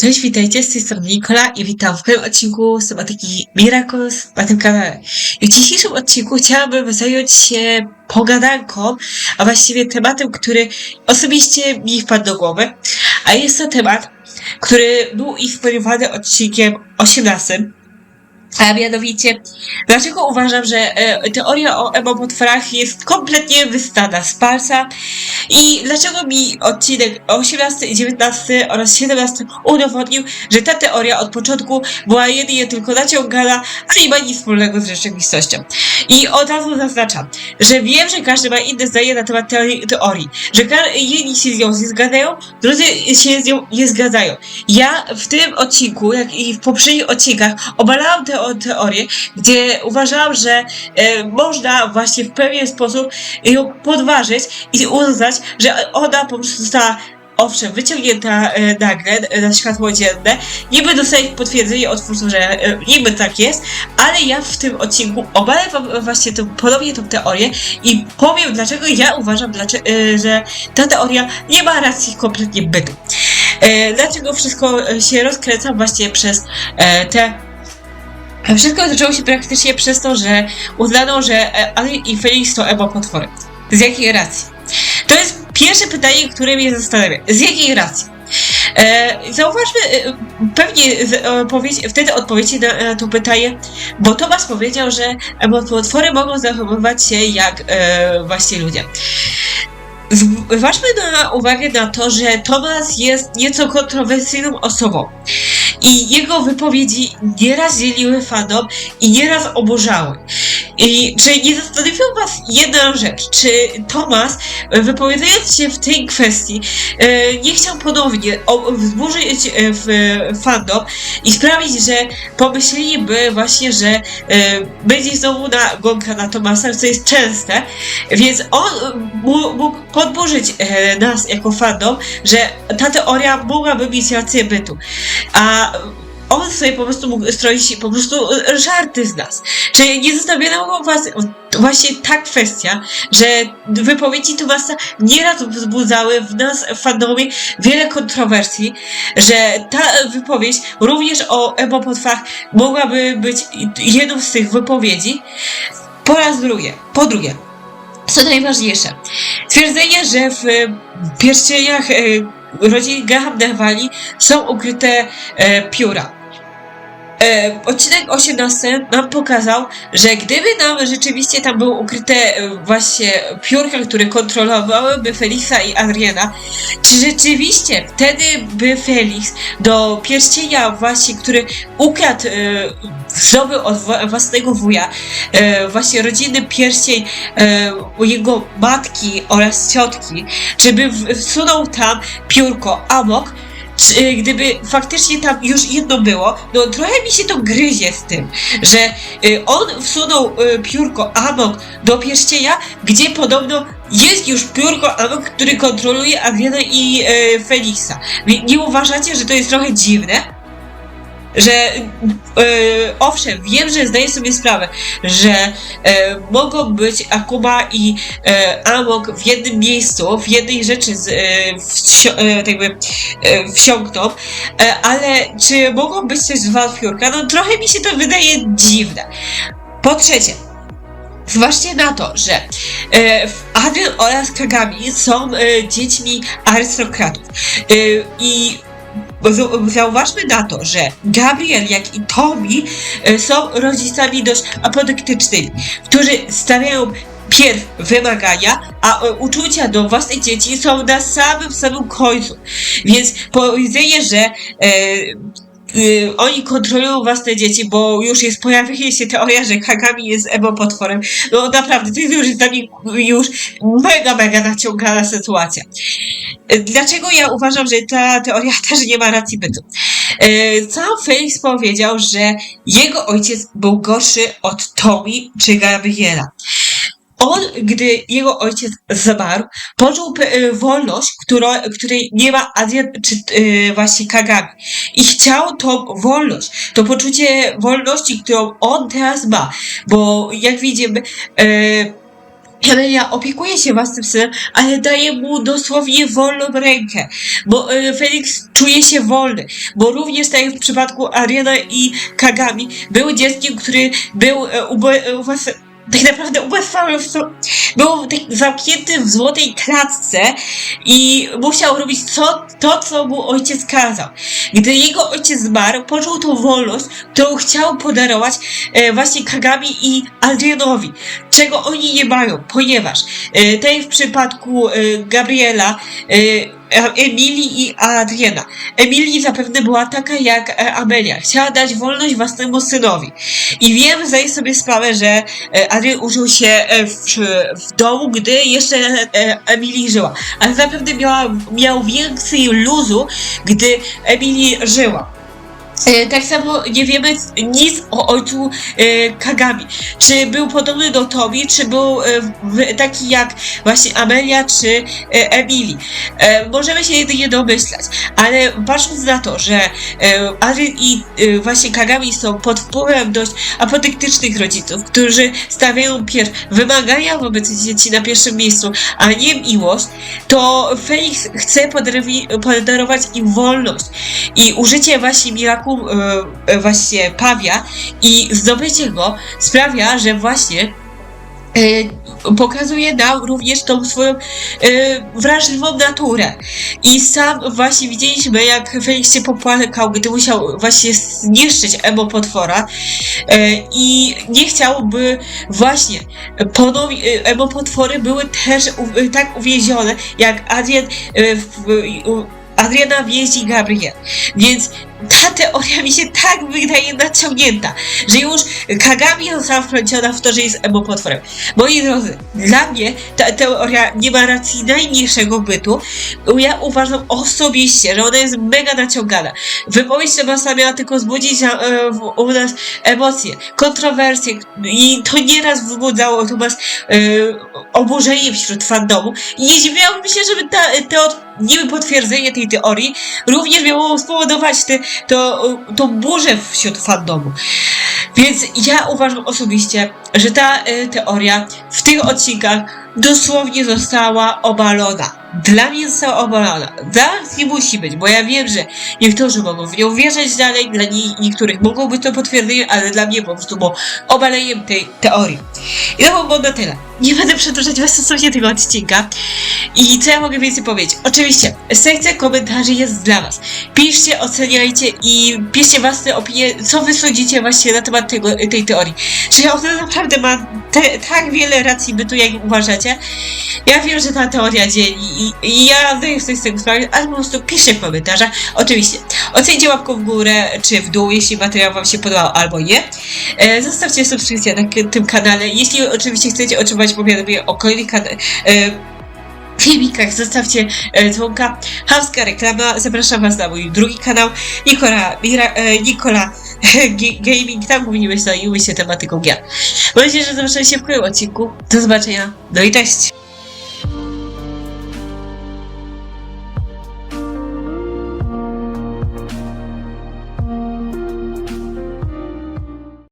Cześć, witajcie, z tej strony Nikola i witam w kolejnym odcinku z tematyki Miracles na tym kanale. I w dzisiejszym odcinku chciałabym zająć się pogadanką, a właściwie tematem, który osobiście mi wpadł do głowy, a jest to temat, który był inspirowany odcinkiem 18, a mianowicie, dlaczego uważam, że e, teoria o emopotworach jest kompletnie wystana z palca i dlaczego mi odcinek 18 i 19 oraz 17 udowodnił, że ta teoria od początku była jedynie tylko naciągana, a nie ma nic wspólnego z rzeczywistością. I od razu zaznaczam, że wiem, że każdy ma inne zdanie na temat teorii, teorii że jedni się z nią zgadzają, drudzy się z nią nie zgadzają. Ja w tym odcinku, jak i w poprzednich odcinkach, obalałam teorię, gdzie uważałam, że e, można właśnie w pewien sposób ją podważyć i uznać, że ona po prostu została owszem, wyciągnięta e, nagle e, na światło dzienne, niby dostaje potwierdzenie od twórców, że e, niby tak jest, ale ja w tym odcinku obalę właśnie tą, podobnie tą teorię i powiem, dlaczego ja uważam, dlaczego, że ta teoria nie ma racji kompletnie bytu. Dlaczego wszystko się rozkręca właśnie przez te Wszystko zaczęło się praktycznie przez to, że uznano, że e, Ali i Felix to emo potwory. Z jakiej racji? To jest pierwsze pytanie, które mnie zastanawia. Z jakiej racji? E, zauważmy, e, pewnie z, e, wtedy odpowiecie na, to pytanie, bo Tomasz powiedział, że potwory mogą zachowywać się jak e, właśnie ludzie. Zwróćmy na uwagę na to, że Tomas jest nieco kontrowersyjną osobą i jego wypowiedzi nieraz dzieliły fanom i nieraz oburzały. I czy nie zastanowiła Was jedna rzecz, czy Tomas, e, wypowiadając się w tej kwestii, e, nie chciał ponownie wzburzyć e, w fandom i sprawić, że pomyśleliby właśnie, że będzie znowu na gonka na Tomasa, co jest częste, więc on mógł podburzyć nas jako fandom, że ta teoria mogłaby mieć rację bytu. A on sobie po prostu mógł stroić po prostu e, żarty z nas. Czy nie zastanawia was właśnie ta kwestia, że wypowiedzi Tomasa nieraz wzbudzały w nas, w fandomie, wiele kontrowersji, że ta wypowiedź również o emopotwach mogłaby być jedną z tych wypowiedzi. Po raz drugie, po drugie, co najważniejsze, twierdzenie, że w pierścieniach e, rodziny Graham Derwali są ukryte e, pióra. E, odcinek 18 nam pokazał, że gdyby nam rzeczywiście tam były ukryte e, właśnie piórka, które kontrolowałyby Felixa i Adriana, czy rzeczywiście wtedy by Felix do pierścienia właśnie, który ukradł, e, zdobył od własnego wuja, e, właśnie rodzinny pierścień e, jego matki oraz ciotki, czy by w- wsunął tam piórko amok, czy, gdyby faktycznie tam już jedno było, no trochę mi się to gryzie z tym, że y, on wsunął y, piórko Amok do pierścienia, gdzie podobno jest już piórko Amok, który kontroluje Adriana i y, Felixa. Wi- Nie uważacie, że to jest trochę dziwne? Że y, owszem, wiem, że zdaję sobie sprawę, że y, mogą być Akuma i y, Amok w jednym miejscu, w jednej rzeczy z, y, y, tak jakby e, wsiąkną, e, ale czy mogą być też dwa piórka? No trochę mi się to wydaje dziwne. Po trzecie, zważcie na to, że e, Adrian oraz Kagami są dziećmi arystokratów i Zauważmy na to, że Gabriel, jak i Tommy e, są rodzicami dość apodyktycznymi, którzy stawiają pierw wymagania, a e, uczucia do własnych dzieci są na samym samym końcu. Więc powiedzenie, że e, y, oni kontrolują własne dzieci, bo już jest pojawiła się teoria, że Kagami jest emo potworem. No naprawdę, to jest już dla mnie już mega, mega naciągana sytuacja. E, Dlaczego ja uważam, że ta teoria też nie ma racji bytu? E, Sam Felix powiedział, że jego ojciec był gorszy od Tommy czy Gabriela. On, gdy jego ojciec zmarł, poczuł e, wolność, którą, której nie ma Adrian czy e, właśnie Kagami. I chciał tą wolność, to poczucie wolności, którą on teraz ma. Bo jak widzimy, e, Amelia opiekuje się własnym synem, ale daje mu dosłownie wolną rękę, bo e, Felix czuje się wolny, bo również tak jak w przypadku Ariana i Kagami, był dzieckiem, który był ubez- tak naprawdę ubezwłasnowany, był tak zamknięty w złotej klatce i musiał robić to, co mu ojciec kazał. Gdy jego ojciec zmarł, poczuł tą wolność, którą chciał podarować e, właśnie Kagami i Adrianowi, czego oni nie mają, ponieważ e, jak w przypadku e, Gabriela, e, Emilii i Adriana. Emilii zapewne była taka jak e, Amelia. Chciała dać wolność własnemu synowi. I wiem, zdaję sobie sprawę, że e, Adrian użył się e, w, w domu, gdy jeszcze e, Emilii żyła. Ale zapewne miała, miał więcej luzu, gdy Emilii żyła. E, Tak samo nie wiemy nic o ojcu e, Kagami. Czy był podobny do Tobi, czy był e, taki jak właśnie Amelia, czy Emily. Możemy się jedynie domyślać, ale patrząc na to, że Adrian i właśnie Kagami są pod wpływem dość apodyktycznych rodziców, którzy stawiają pierw wymagania wobec dzieci na pierwszym miejscu, a nie miłość, to Felix chce podarować im wolność i użycie właśnie Miraku e, e, właśnie Pawia i zdobycie go sprawia, że właśnie e, pokazuje nam również tą swoją e, wrażliwą naturę. I sam właśnie widzieliśmy, jak Felix się popłakał, gdy musiał właśnie zniszczyć emo potwora i nie chciałby właśnie emo potwory były też tak uwięzione, jak Adrian w, Adriana więzi Gabriel. Więc ta teoria mi się tak wydaje naciągnięta, że już Kagami została wpleciona w to, że jest emo potworem. Moi drodzy, dla mnie ta teoria nie ma racji najmniejszego bytu. Ja uważam osobiście, że ona jest mega naciągana. Wypowiedź Sebasa miała tylko wzbudzić e, u nas emocje, kontrowersje i to nieraz wzbudzało u nas e, oburzenie wśród fandomu i nie dziwiłabym się, żeby ta, te niby potwierdzenie tej teorii również miało spowodować te, to, tą burzę wśród fandomu. Więc ja uważam osobiście, że ta e, teoria w tych odcinkach dosłownie została obalona. Dla mnie została obalona. Was nie musi być, bo ja wiem, że niektórzy mogą w nią wierzyć dalej, dla nie, niektórych mogą być to potwierdzeniem, ale dla mnie po prostu było obaleniem tej teorii. I to by było na tyle. Nie będę przedłużać was stosownie tego odcinka. I co ja mogę więcej powiedzieć? Oczywiście, sekcja komentarzy jest dla was. Piszcie, oceniajcie i piszcie własne opinie, co wy sądzicie właśnie na temat tego, tej teorii. Czy ona naprawdę ma te, tak wiele racji bytu, jak uważacie? Ja wiem, że ta teoria dzieli i, ja zdaję sobie z tego sprawę, ale po prostu piszcie w komentarzach. Oczywiście, ocencie łapką w górę czy w dół, jeśli materiał wam się podobał albo nie. E, zostawcie subskrypcję na tym kanale. Jeśli oczywiście chcecie otrzymać powiadomienie o kolejnych kanałach, filmikach zostawcie e, dzwonka. Hamska reklama. Zapraszam Was na mój drugi kanał Nikola, Mira, e, Nikola Gaming. Tam głównie zajmujemy się tematyką gier. Mam nadzieję, że zobaczymy się w kolejnym odcinku. Do zobaczenia. No i cześć!